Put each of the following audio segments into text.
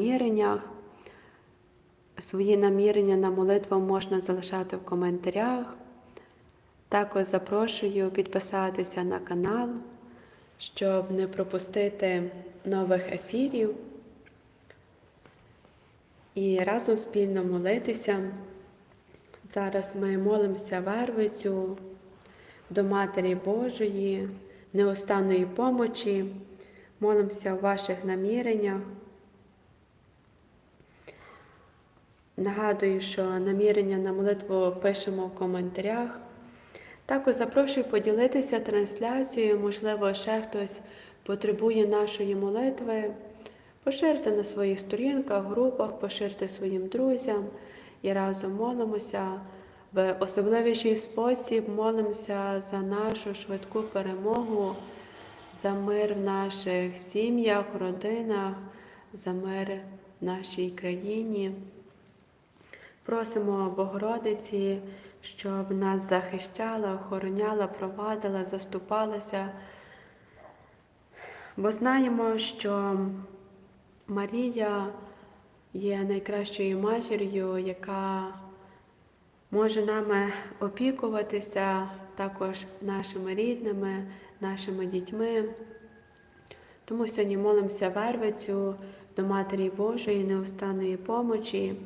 наміреннях. Свої намірення на молитву можна залишати в коментарях. Також запрошую підписатися на канал, щоб не пропустити нових ефірів і разом спільно молитися. Зараз ми молимося Вервицю до Матері Божої, неостанної помочі, молимося в ваших наміреннях. Нагадую, що намірення на молитву пишемо в коментарях. Також запрошую поділитися трансляцією, можливо, ще хтось потребує нашої молитви. Поширте на своїх сторінках, групах, поширте своїм друзям і разом молимося. В особливіший спосіб молимося за нашу швидку перемогу, за мир в наших сім'ях, родинах, за мир в нашій країні. Просимо Богородиці, щоб нас захищала, охороняла, провадила, заступалася. Бо знаємо, що Марія є найкращою матір'ю, яка може нами опікуватися, також нашими рідними, нашими дітьми. Тому сьогодні молимося Вервицю до Матері Божої неустанної помочі.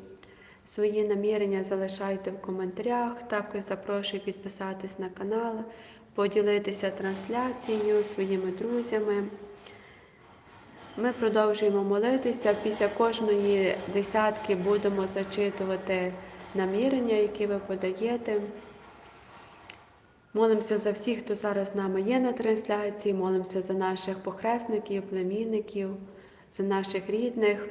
Свої намірення залишайте в коментарях. Також запрошую підписатись на канал, поділитися трансляцією своїми друзями. Ми продовжуємо молитися. Після кожної десятки будемо зачитувати намірення, які ви подаєте. Молимося за всіх, хто зараз з нами є на трансляції, молимося за наших похресників, племінників, за наших рідних.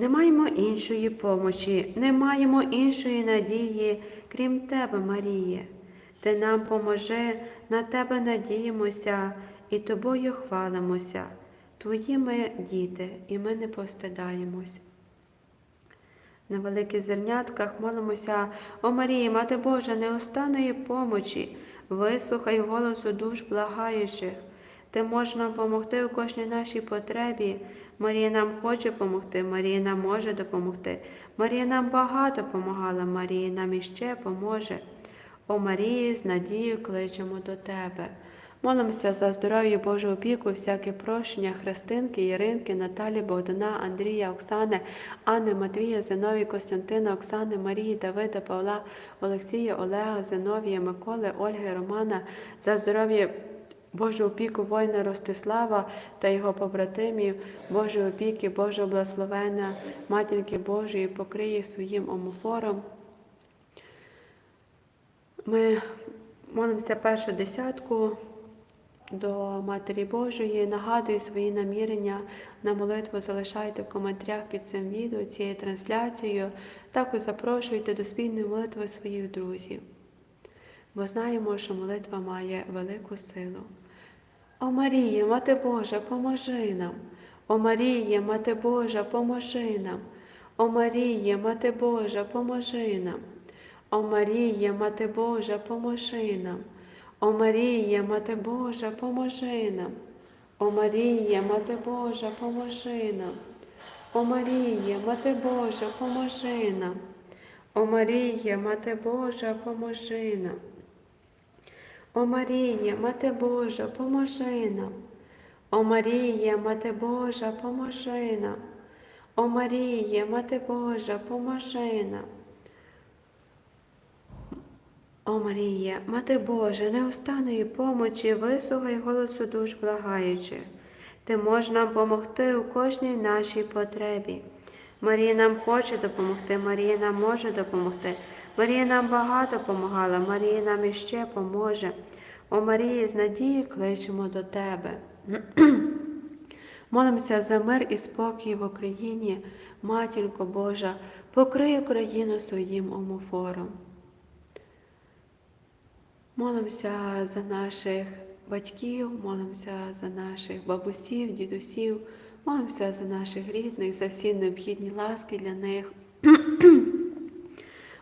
Не маємо іншої помочі, не маємо іншої надії, крім Тебе, Маріє. Ти нам поможи, на Тебе надіємося і Тобою хвалимося. Твої ми діти, і ми не повстидаємось. На великих зернятках молимося, о Марії, Мати Божа, неостанної помочі, вислухай голосу душ благаючих. Ти можеш нам допомогти у кожній нашій потребі. Марія нам хоче допомогти, Марія нам може допомогти. Марія нам багато помагала, Марія нам іще поможе. О Марії, з надією кличемо до Тебе. Молимося за здоров'я Божу опіку, всяке прощення Христинки, Яринки, Наталі, Богдана, Андрія, Оксани, Анни, Матвія, Зиновії, Костянтина, Оксани, Марії, Давида, Павла, Олексія, Олега, Зиновія, Миколи, Ольги, Романа, за здоров'я Божу опіку воїна Ростислава та його побратимів, Божої опіки, Божого благословення, Матінки Божої, покриє своїм омофором. Ми молимося першу десятку до Матері Божої. Нагадую свої намірення на молитву залишайте в коментарях під цим відео, цією трансляцією. Також запрошуйте до спільної молитви своїх друзів. Бо знаємо, що молитва має велику силу. О Марія, Мати Божа, поможи нам. О Марія, Мати Божа, поможи нам. О Марія, Мати Божа, поможи нам. О Марія, Мати Божа, поможи нам. О Марія, Мати Божа, поможи нам. О Марія, Мати Божа, поможи нам. О Марія, Мати Божа, поможи нам. О Марія, Мати Божа, поможи нам. О Марія, Мати Божа, поможи нам. О Марія, Мати Божа, поможи нам. О Марія, Мати Божа, поможи нам. О Марія, Мати Божа, неустанної помочі, вислухай голосу душ благаючих. Ти можеш нам помогти у кожній нашій потребі. Марія нам хоче допомогти, Марія нам може допомогти. Марія нам багато помагала, Марія нам іще поможе. О Марії, з надією кличемо до Тебе. Молимося за мир і спокій в Україні, Матінко Божа, покрий Україну своїм омофором. Молимося за наших батьків, молимося за наших бабусів, дідусів, молимося за наших рідних, за всі необхідні ласки для них.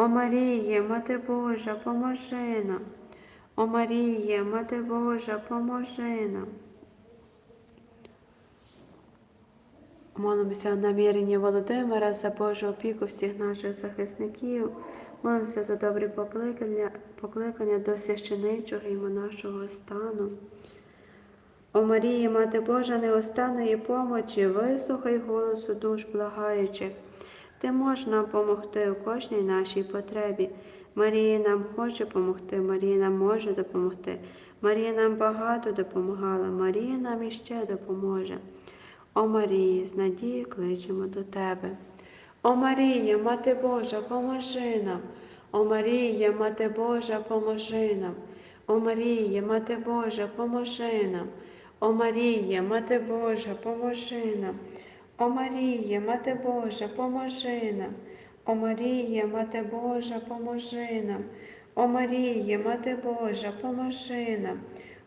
О Марія, Мати Божа, поможи нам. О Марія, Мати Божа, поможи нам. Молимося о наміренні Володимира за Божу опіку всіх наших захисників. Молимося за добрі покликання, покликання до священичого і монашого стану. О Марії, Мати Божа, неостанної помочі, вислухай голосу душ благаючих. Ти можеш нам помогти у кожній нашій потребі. Марія нам хоче допомогти, Марія нам може допомогти. Марія нам багато допомагала, Марія нам іще допоможе. О Марії, з надією кличемо до Тебе. О Марія, Мати Божа, поможи нам. О Марія, Мати Божа, поможи нам. О Марія, Мати Божа, поможи нам. О Марія, Мати Божа, поможи нам. О Марія, Мати Божа, поможи нам. О Марія, Мати Божа, поможи нам. О Марія, Мати Божа, поможи нам.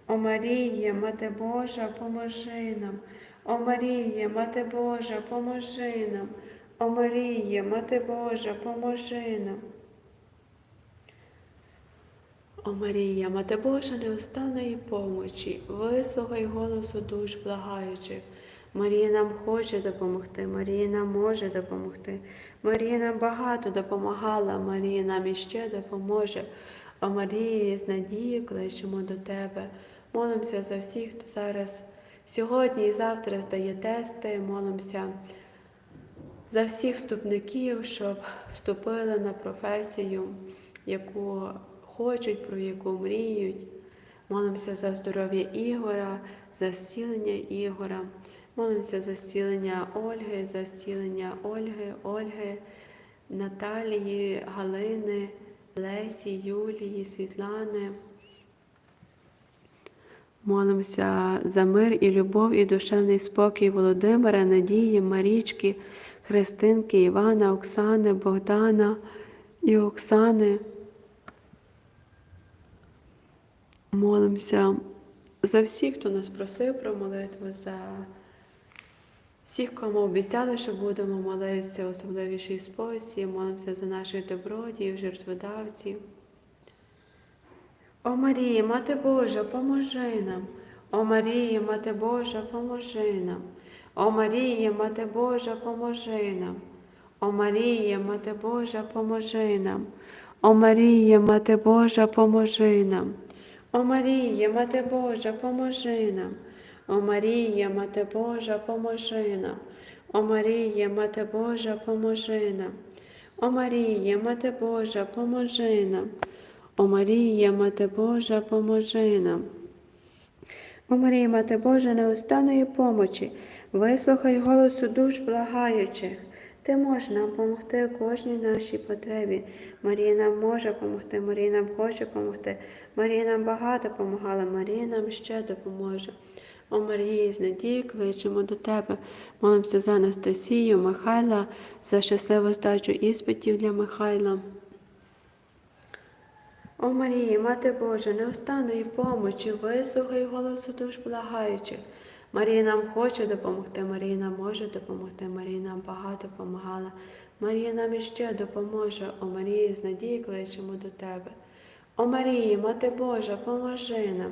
О Марія, Мати Божа, поможи нам. О Марія, Мати Божа, поможи нам. О Марія, Мати Божа, поможи нам. О Марія, Мати Божа неустанної помочі, вислухай голосу душ благаючих. Марія нам хоче допомогти, Марія нам може допомогти. Марія нам багато допомагала, Марія нам іще допоможе. О Марії, з надією кличемо до Тебе. Молимося за всіх, хто зараз сьогодні і завтра здає тести, молимося за всіх вступників, щоб вступили на професію, яку хочуть, про яку мріють. Молимося за здоров'я Ігора, за зцілення Ігора. Молимося за зцілення Ольги, за зцілення Ольги, Ольги, Наталії, Галини, Лесі, Юлії, Світлани. Молимося за мир і любов і душевний спокій Володимира, Надії, Марічки, Христинки, Івана, Оксани, Богдана і Оксани. Молимося за всіх, хто нас просив про молитву, за всіх, кому обіцяли, що будемо молитися особливіший спосіб, молимося за наших добродіїв, жертводавців. О Марії, Мати Божа, поможи нам. О Марії, Мати Божа, поможи нам. О Марії, Мати Божа, поможи нам. О Марія, Мати Божа, поможи нам. О Марія, Мати Божа, поможи нам. О Марія, Мати Божа, поможи нам. О Марія, Мати Божа, поможи нам. О Марія, Мати Божа, поможи нам. О Марія, Мати Божа, поможи нам. О Марія, Мати Божа, поможи нам. О Марія, Мати Божа, неустанної помочі, вислухай голосу душ благаючих. Ти можеш нам допомогти кожній нашій потребі. Марія нам може допомогти, Марія нам хоче допомогти. Марія нам багато допомагала, Марія нам ще допоможе. О Марії, з надією кличемо до Тебе. Молимося за Анастасію, Михайла, за щасливу здачу іспитів для Михайла. О Марії, Мати Божа, неустанної помочі, вислухай голосу душ благаючих. Марія нам хоче допомогти, Марія нам може допомогти, Марія нам багато допомагала. Марія нам іще допоможе. О Марії, з надії кличемо до Тебе. О Марії, Мати Божа, поможи нам.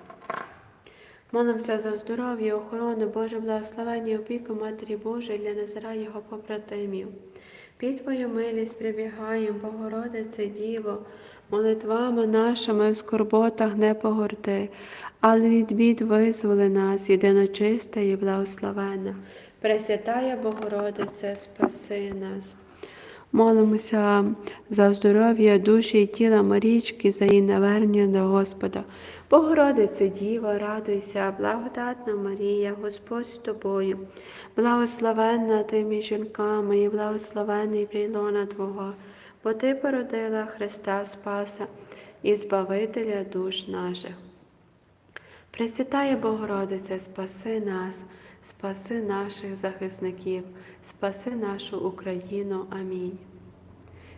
Молимося за здоров'я, охорону, Боже благословення, опіку Матері Божої для Назара Його побратимів. Під Твою милість прибігаємо, Богородице Діво, молитвами нашими в скорботах не погорди, але від бід визволи нас, єдиночиста і благословена. Пресвятая Богородице, спаси нас. Молимося за здоров'я душі і тіла Марічки, за її навернення до Господа. Богородице Діва, радуйся, благодатна Марія, Господь з тобою, благословенна ти між жінками і благословений прилона Твого, бо Ти породила Христа Спаса і Збавителя душ наших. Пресвятає Богородице, спаси нас, спаси наших захисників, спаси нашу Україну. Амінь.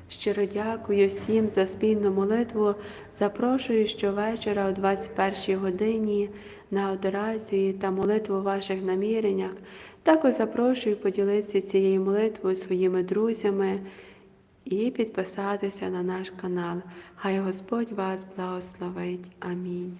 Щиро дякую всім за спільну молитву. Запрошую щовечора о 21 годині на адорацію та молитву в ваших наміреннях. Також запрошую поділитися цією молитвою своїми друзями і підписатися на наш канал. Хай Господь вас благословить. Амінь.